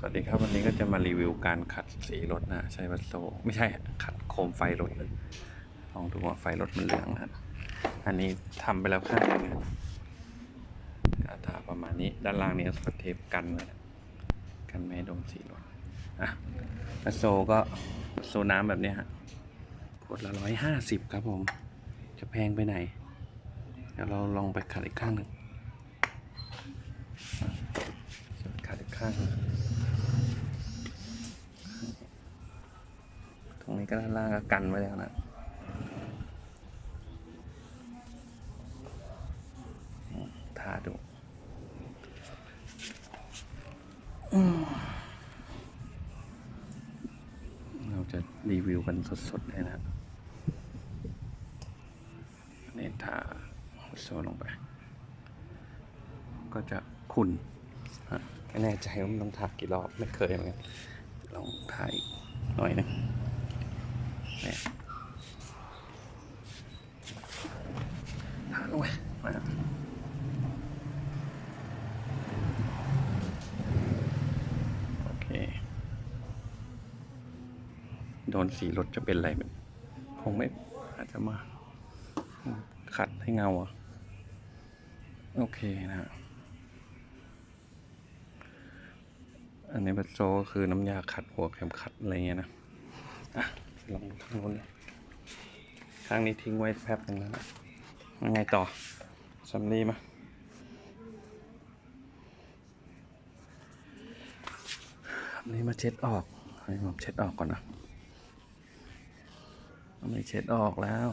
สวัสดีครับวันนี้ก็จะมารีวิวการขัดสีรถนะใช้วัสโซไม่ใช่ขัดโคมไฟรถลยลองดูว่าไฟรถมันเหลืองนะอันนี้ทำไปแล้วข้างหนึงนะทาประมาณนี้ด้านล่างนี้สกเทปกันไว้นะกันไม่โดนสีรถอะวัสโซก็วัสโซน้ำแบบนี้ฮะขวดละร้อยห้าสิบครับผม จะแพงไปไหน เดี๋ยวเราลองไปขัดอีกข้างหนึ่งขัดอีกข้าง รงนี้ก็ด้านล่างก็กันไว้แล้วนะทาดูเราจะรีวิวกันสดๆเลยนะนนี่ทาโซลงไป ก็จะขุ่นไม่แน่ใจว่ามันต้องทากี่รอบ ไม่เคยเหมือนกันลองทาอีกหน่อยหนึง เนี่ยทานลงไปมาโอเค โด นสีรถจะเป็นอะไรไหมคงไม่อาจจะมา ขัดให้เงาอะโอเคนะอันนี้บัตโซก็คือน้ำยาขัดหัวเข็มขัดอะไรเงี้ยนะอะลองดูข้างนู้นเลยข้างนี้ทิ้งไว้แป๊บนึงแล้วนะยังไงต่อสำลีมาสำลีมาเช็ดออกให้ผมเช็ดออกก่อนนะ สำลีเช็ดออกแล้ว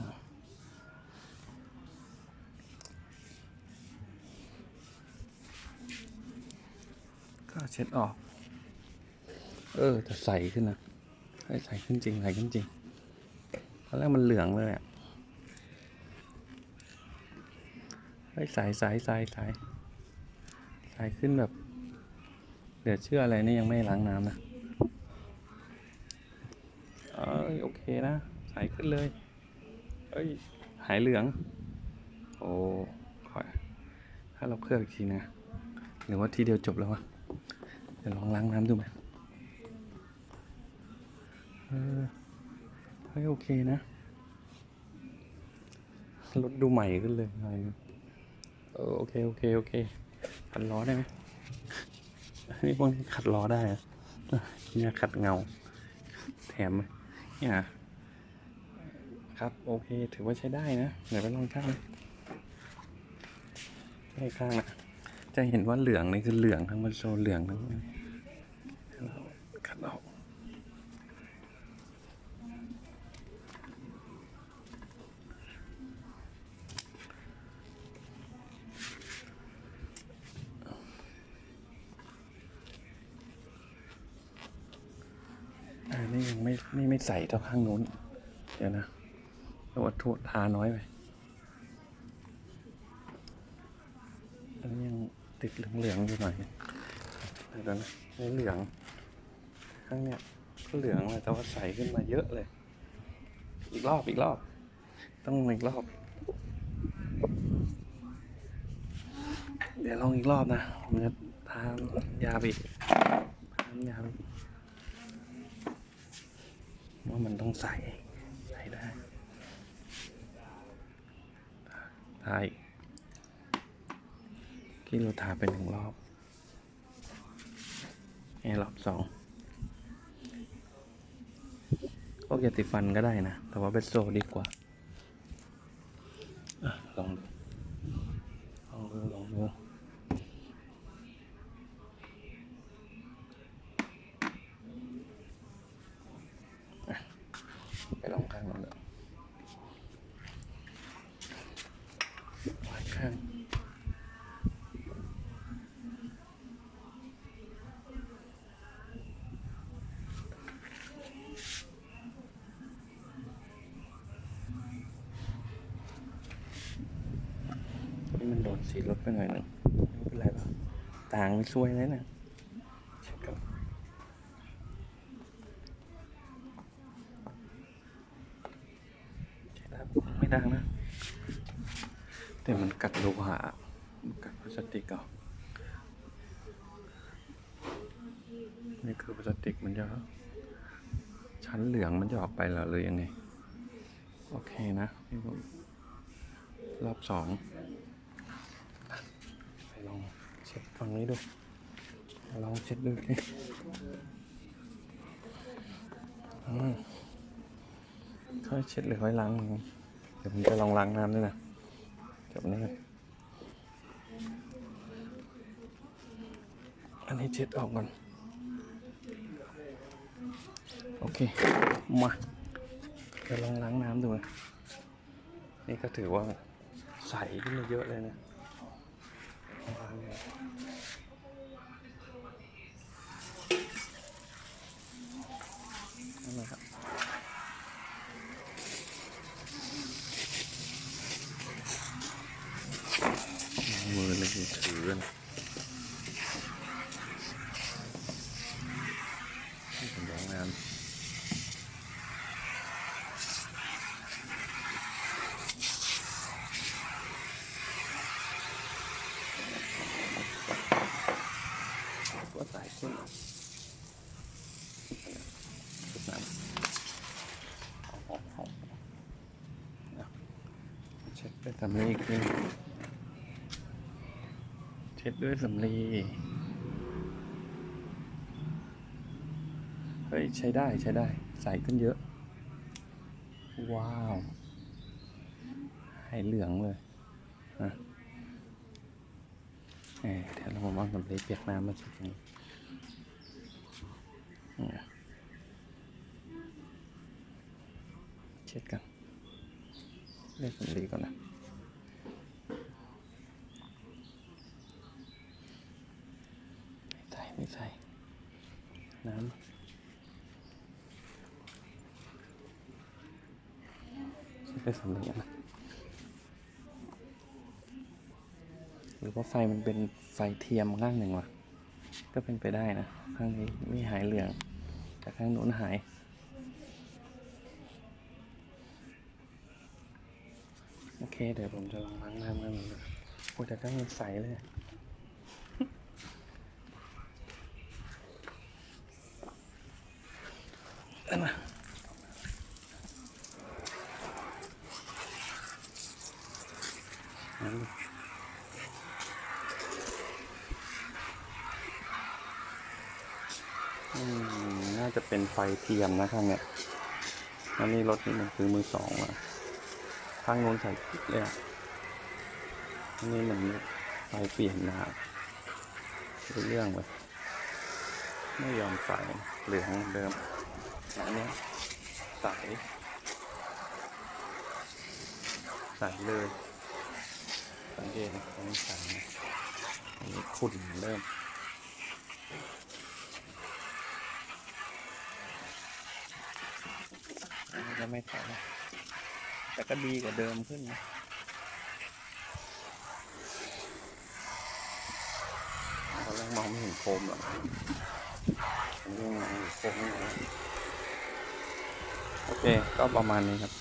ก็เช็ดออก เออแต่ใสขึ้นนะเฮ้ใสขึ้นจริงใสขึ้นจริงตอนแรกมันเหลืองเลยอะเฮ้ยใสใสใสใสใสขึ้นแบบเหลือเชื่ออะไรนี่ยังไม่ล้างน้ำนะเอ้ยโอเคนะ ใสขึ้นเลยเอ้ย หายเหลือง โอ้ขอถ้าเราเคลือบอีกทีนะ หรือว่าทีเดียวจบแล้ววะ เดี๋ยวลองล้างน้ำดูไหมเออเฮ้ยโอเคนะรถดูใหม่ขึ้นเลยอะไรเงี้ยเออโอเค โอเค โอเค ขัดล้อได้ไหมนี่พวกนี้ขัดล้อได้เหรอะเนี่ยขัดเงา แถมไหมเนี่ย ครับ โอเค ถือว่าใช้ได้นะเดี๋ยวไปลองข้างใช่ข้างนะจะเห็นว่าเหลืองนี่คือเหลืองทั้งมันโซเหลืองทั้งนี้ขัดออกอันนี้ยังไม่นี่ไม่ใส่เท่าข้างนู้น เดี๋ยวนะ เพราะว่าทั่วทาน้อยไปอันนี้ยังติดเหลืองๆอยู่หน่อยเดี๋ยวนะไม่เหลือง ข้างเนี้ยก็เหลืองเลยแต่ว่าใสขึ้นมาเยอะเลย อีกรอบอีกรอบ ต้องอีกรอบ เดี๋ยวลองอีกรอบนะ ผมจะทายาไปอีกทายาไปว่ามันต้องใส่ใส่ได้ ทายที่เราทาไปหนึ่งรอบให้รอบสองโอเคติฟันก็ได้นะ แต่ว่าเบสโซดีกว่าอลองดูลองดูลองดูไปลองข้างนั้นเลยปล่อยข้าง นี่มันโดนสีรถไปหน่อยหนึ่งไม่เป็นไรหรอกต่างไม่ช่วยเลยนะเช็คก่อนใช่แล้วไม่ดังนะ แต่มันกัดโลหะมันกัดพลาสติกเอานี่คือพลาสติกมันจะชั้นเหลืองมันจะออกไปเหรอหรือยังไง โอเคนะพี่ผมรอบสองไป ลองเช็ดฝั่งนี้ดูลองเช็ดดูสิค่อยเช็ดหรือค่อยล้างเดี๋ยวผมจะลองล้างน้ำด้วยนะเก็บนี้อันนี้เช็ดออกก่อน โอเค มาเดี๋ยวลองล้างน้ำดูนะนี่ก็ถือว่าใสขึ้นมาเยอะเลยนะ มือเลยถือกันให้ผมล้างน้ำ ก็ใส่ขึ้นชุดน้ำเอาออกเอาเอาเช็ ด้วยสำลีอีกทีเช็ดด้วยสำลีเฮ้ยใช้ได้ใช้ได้ ใส่ขึ้นเยอะ ว้าว ให้เหลืองเลยนะเออเดี๋ยวเรามองสำลีเปียกน้ำมาสักทีเนี่ยเช็ดกันเรียกสำลีก่อนนะ ไม่ใส่ไม่ใส่ น้ำเช็ดด้วยสำลีอะนะหรือว่าไฟมันเป็นไฟเทียมข้างหนึ่งวะก็เป็นไปได้นะ ข้างนี้ไม่หายเหลือง แต่ข้างโน้นหายโอเค เดี๋ยวผมจะลองล้างน้ำกันหนะโอ้แต่ข้างมันใสเลย นน่ะอันนี้อืมน่าจะเป็นไฟเทียมนะข้างเนี้ยแล้วนี่รถนี่มันคือมือสองอะข้างโน้นใส่เลยอะอันนี้มือนไฟเปลี่ยนนะครับเรื่องเลยไม่ยอมใส่เหลืองเหมื อนเดิมอันเนี้ยใสใสเลยสังเกตนะอันนี้ใสนะอันนี้ขุ่นเริ่มอันนี้ก็ไม่ใส่นะแต่ก็ดีกว่าเดิมขึ้นนะตอนแรกมองไม่เห็นโคมหรอกอันนี้มองเห็นโคมนี่น โอเค ก็ประมาณนี้ครับ